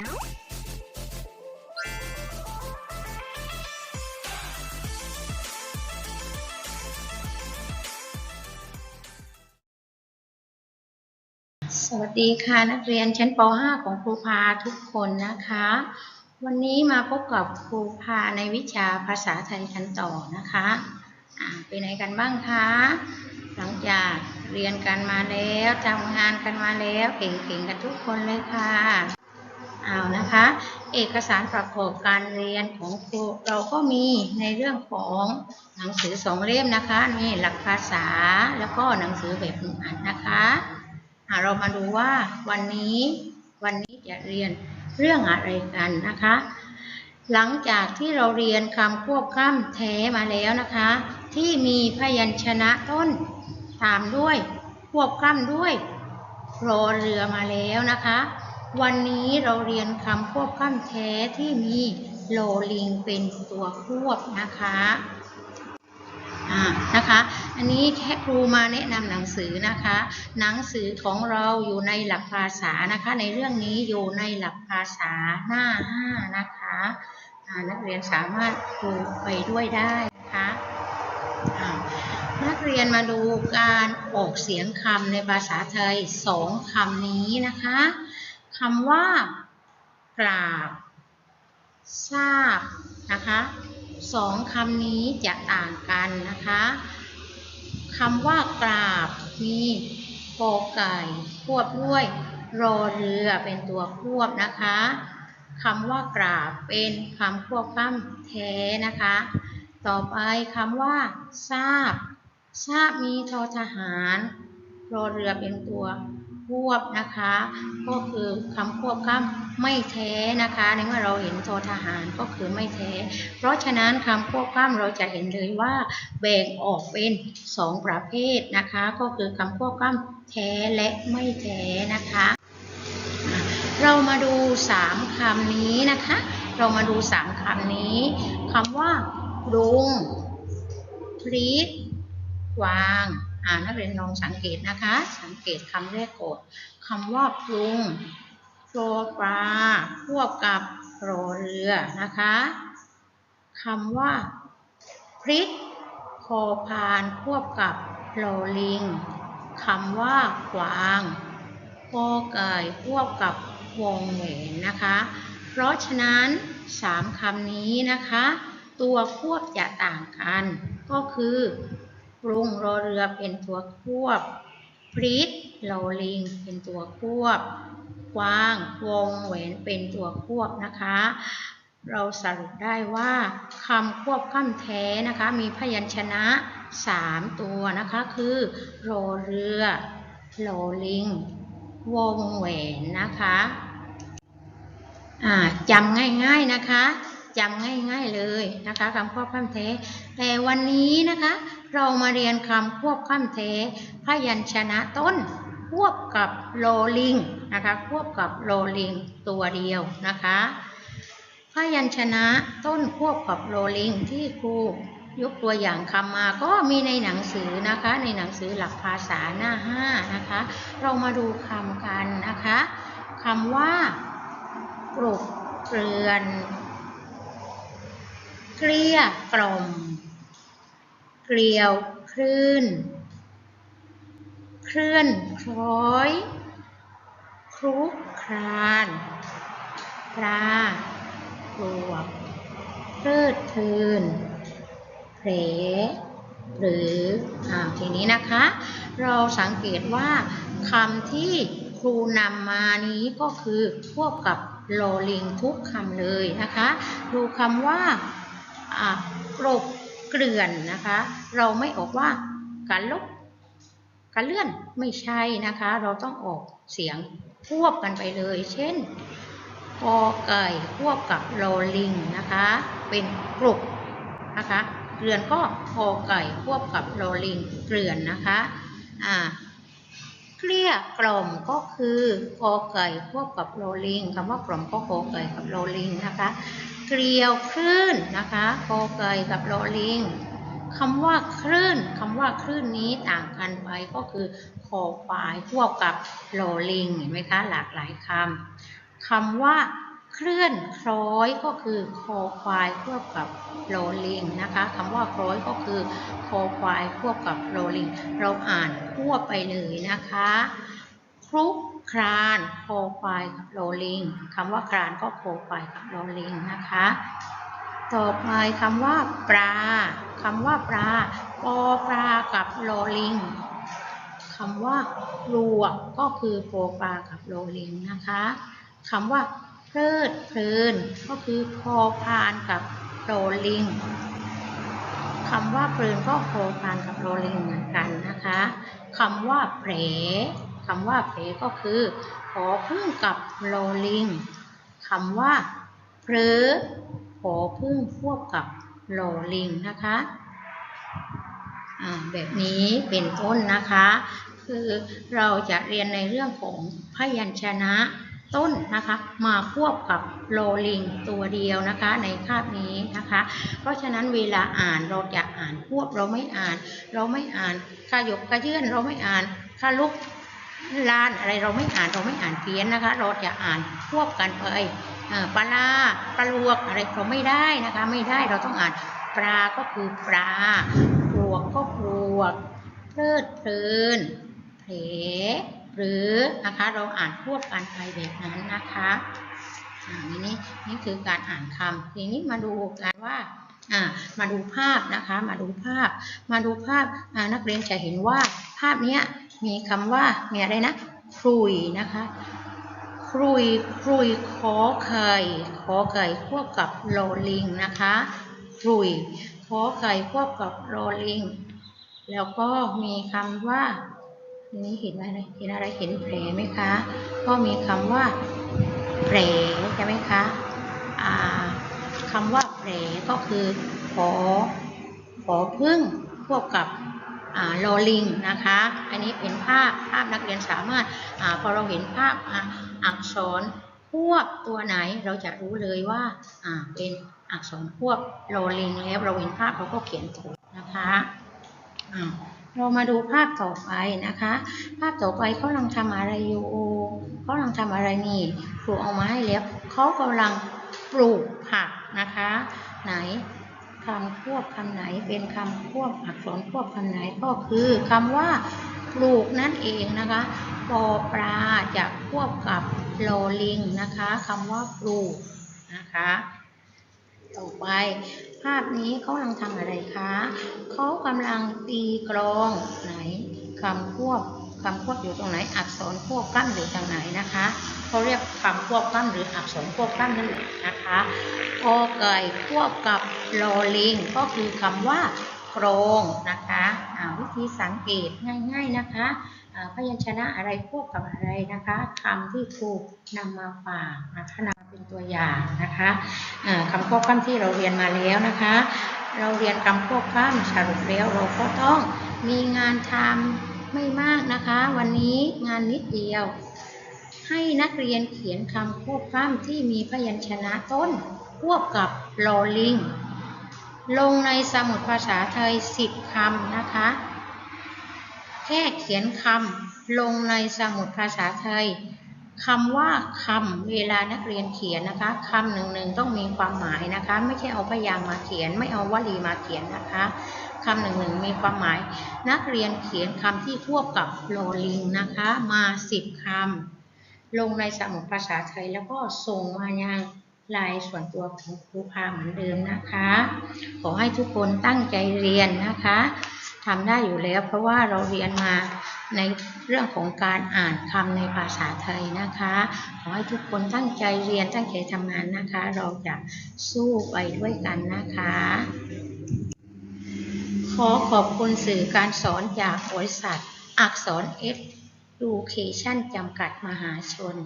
สวัสดีค่ะนักเรียนชั้นป .5 ของครูพาทุกคนนะคะ วันนี้มาพบกับครูพาในวิชาภาษาไทยกันต่อนะคะอ่าเป็นกันบ้างคะ หลังจากเรียนกันมาแล้วทำงานกันมาแล้วเก่งๆกันทุกคนเลยค่ะ เอานะคะ เอกสารประกอบการเรียนของครูเราก็มีในเรื่องของหนังสือสองเล่มนะคะนี่หลักภาษาแล้วก็หนังสือแบบฝึกหัดนะคะเรามาดูว่าวันนี้วันนี้จะเรียนเรื่องอะไรกันนะคะ หลังจากที่เราเรียนคำควบกล้ำแท้มาแล้วนะคะ ที่มีพยัญชนะต้นตามด้วยควบกล้ำด้วยรอเรือมาแล้วนะคะ วันนี้เราเรียนคำควบกล้ำแท้ที่มีโลลิงเป็นตัวควบนะคะอ่านะคะ อันนี้แค่ครูมาแนะนำหนังสือนะคะ หนังสือของเราอยู่ในหลักภาษานะคะ ในเรื่องนี้อยู่ในหลักภาษาหน้าห้านะคะนักเรียนสามารถดูไปด้วยได้นะคะนักเรียนมาดูการออกเสียงคำในภาษาไทยสองคำนี้นะคะ คำว่ากราบ ทราบนะคะสองคำนี้จะต่างกันนะคะคำว่ากราบมีกอไก่ควบด้วยรอเรือเป็นตัวควบนะคะคำว่ากราบเป็นคำควบกล้ำแท้นะคะ ต่อไปคำว่า ทราบ ทราบมีทอทหาร รอเรือเป็นตัว ควบนะคะ ก็คือคำควบกล้ำไม่แท้นะคะ ในเมื่อเราเห็นทอทหารก็คือไม่แท้ เพราะฉะนั้นคำควบกล้ำเราจะเห็นเลยว่าแบ่งออกเป็นสองประเภทนะคะ ก็คือคำควบกล้ำแท้และไม่แท้นะคะ เรามาดูสามคำนี้นะคะ เรามาดูสามคำนี้คำว่ารุงพริกวาง นักเรียนลองสังเกตนะคะ สังเกตคำแรกก่อนคำว่าปรุงโปรปลาควบกับรอเรือนะคะคำว่าพริกพอพานควบกับโลลิงคำว่ากวางพอไก่ควบกับวงแหวนนะคะ เพราะฉะนั้นสามคำนี้นะคะ ตัวควบจะต่างกัน ก็คือ ปรุงรอเรือเป็นตัวควบพริกโลลิงเป็นตัวควบกวางวงแหวนเป็นตัวควบนะคะ เราสรุปได้ว่าคำควบคำแท้นะคะ มีพยัญชนะ 3 ตัวนะคะคือโรเรือโลลิง วงแหวนนะคะจำง่ายๆนะคะ จำง่ายๆเลยนะคะคำควบคำแท้ แต่วันนี้นะคะ เรามาเรียนคำควบคำแท้ พยัญชนะต้น ควบกับโลลิงนะคะควบกับโลลิงตัวเดียวนะคะพยัญชนะต้นควบกับโรลิงที่ครูยกตัวอย่างคำมาก็มีในหนังสือนะคะ ในหนังสือหลักภาษาหน้าห้านะคะ เรามาดูคำกันนะคะคำว่าปลุกเกลือน เกลี้ยกล่อม เกลียวคลื่น เคลื่อนคล้อย คลุกคลานปลากลวกเพลิดเพลินเพลหรืออ่าทีนี้นะคะ เราสังเกตว่าคำที่ครูนำมานี้ก็คือควบกับโลลิงทุกคำเลยนะคะ ดูคำว่า กรบเกลื่อนนะคะ เราไม่ออกว่าการลบการเลื่อนไม่ใช่นะคะ เราต้องออกเสียงควบกันไปเลย เช่นกอไก่ควบกับโลลิงนะคะ เป็นกรุบนะคะเกลือนก็กอไก่ควบกับโลลิงเกลือนนะคะอ่าเกลี้ยกล่อมก็คือกอไก่ควบกับโลลิงคำว่ากล่อมก็กอไก่กับโลลิงนะคะ เกลียวคลื่นนะคะกอไก่กับโลลิงคำว่าคลื่นคำว่าคลื่นนี้ต่างกันไปก็คือคอควายควบกับโลลิงเห็นไหมคะหลากหลายคำคำว่าเคลื่อนคล้อยก็คือคอควายควบกับโรลิงนะคะคำว่าคล้อยก็คือคอควายควบกับโรลิง เราอ่านควบไปเลยนะคะคลุก ครานโคควายกับโรลิงคำว่าครานก็โคควายกับโรลิงนะคะ ต่อไปคำว่าปลาคำว่าปลาปอปลากับโรลิงคำว่าลวกก็คือโปปลากับโรลิงนะคะคำว่าเพลิดเพลินก็คือพอพานกับโรลิงคำว่าเพลินก็พอพานกับโรลิงเหมือนกันนะคะคำว่าแผล คำว่าแผลก็คือขอพึ่งกับโรลิงคำว่าเพลอขอพึ่งควบกับโรลิงนะคะอ่าแบบนี้เป็นต้นนะคะ คือเราจะเรียนในเรื่องของพยัญชนะต้นนะคะมาควบกับโรลิงตัวเดียวนะคะในคาบนี้นะคะ เพราะฉะนั้นเวลาอ่านเราจะอ่านควบเราไม่อ่าน เราไม่อ่านขยบกระเยื่อนเราไม่อ่านขลุก ลานอะไรเราไม่อ่านเราไม่อ่านเพี้ยนนะคะ เราจะอ่านควบกันไปเอ่อปลาปลาลวกอะไรเราไม่ได้นะคะ ไม่ได้เราต้องอ่านปลาก็คือปลาปลวกก็ปลวกเพลิดเพลินเพลหรือนะคะเราอ่านควบกันไปแบบนั้นนะคะอ่านี่นี่คือการอ่านคำทีนี้มาดูกันว่าอ่ามาดูภาพนะคะ มาดูภาพ มาดูภาพนักเรียนจะเห็นว่าภาพเนี้ย มีคำว่ามีอะไรนะครุยนะคะครุยครุยขอไข่ขอไก่ควบกับโรลิงนะคะครุยขอไข่ควบกับโรลิง แล้วก็มีคำว่านี้เห็นอะไรเห็นอะไรเห็นแผลไหมคะ ก็มีคำว่าแผลใช่ไหมคะอ่าคำว่าแผลก็คือขอขอพึ่งควบกับ อ่าโลลิงนะคะ อันนี้เป็นภาพภาพนักเรียนสามารถอาพอเราเห็นภาพอักษรควบตัวไหนเราจะรู้เลยว่าอ่าเป็นอักษรควบโลลิงแล้วเราเห็นภาพเราก็เขียนถูกนะคะอ่าเรามาดูภาพต่อไปนะคะ ภาพต่อไปเขากำลังทำอะไรอยู่เขากำลังทำอะไรนี่ครูเอามาให้แล้วเขากำลังปลูกผักนะคะ ไหน คำควบคำไหนเป็นคำควบอักษรควบคำไหนก็คือคำว่าปลูกนั่นเองนะคะปอปลาจะควบกับโลลิงนะคะคำว่าปลูกนะคะต่อไป ภาพนี้เขากำลังทำอะไรคะเขากำลังตีกลองไหนคำควบ คำควบอยู่ตรงไหน อักษรควบกล้ำอยู่ตรงไหนนะคะเขาเรียกคำควบกล้ำหรืออักษรควบกล้ำนั่นแหละนะคะโอไก่ควบกับโลลิงก็คือคำว่าโครงนะคะวิธีสังเกตง่าย ๆนะคะพยัญชนะอะไรควบกับอะไรนะคะคำที่ครูนำมาฝากนะคะนำเป็นตัวอย่างนะคะอ่าคำควบกล้ำที่เราเรียนมาแล้วนะคะ เราเรียนคำควบกล้ำสรุปแล้วเราก็ต้องมีงานทำ ไม่มากนะคะ วันนี้งานนิดเดียว ให้นักเรียนเขียนคำควบกล้ำที่มีพยัญชนะต้น ควบกับลอลิง ลงในสมุดภาษาไทย 10คำนะคะ แค่เขียนคำลงในสมุดภาษาไทยคำว่าคำเวลานักเรียนเขียนนะคะคำหนึ่งหนึ่งต้องมีความหมายนะคะ ไม่ใช่เอาพยางมาเขียน ไม่เอาวลีมาเขียนนะคะ คำหนึ่งหนึ่งมีความหมาย นักเรียนเขียนคำที่ควบกับโลลิงนะคะ มาสิบคำลงในสมุดภาษาไทยแล้วก็ส่งมายังลน์ส่วนตัวของครูพาเหมือนเดิมนะคะ ขอให้ทุกคนตั้งใจเรียนนะคะทำได้อยู่แล้ว เพราะว่าเราเรียนมาในเรื่องของการอ่านคำในภาษาไทยนะคะ ขอให้ทุกคนตั้งใจเรียนตั้งใจทำงานนะคะ เราจะสู้ไปด้วยกันนะคะ อขอบคุณสื่อการสอนจากบริษัท อักษร Education จำกัดมหาชน